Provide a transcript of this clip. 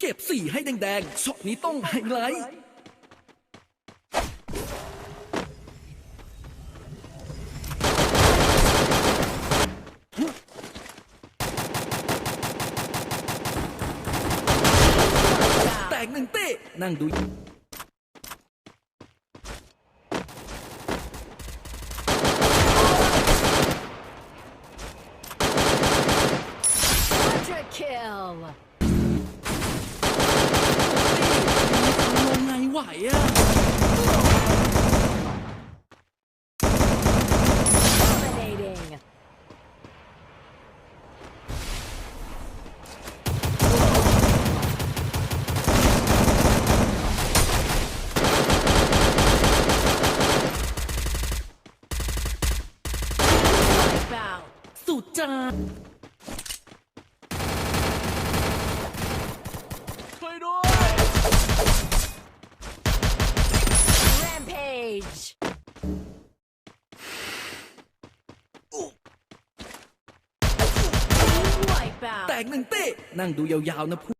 เก็บสี่ให้แดงๆช็อตนี้ต้องไฮไลท์แตกหนึ่งเต้นั่งดู Quadra kill. ล งไงไหวอะ Dominating. สุดจา กหนึ่งเต้นั่งดูยาวๆนะพู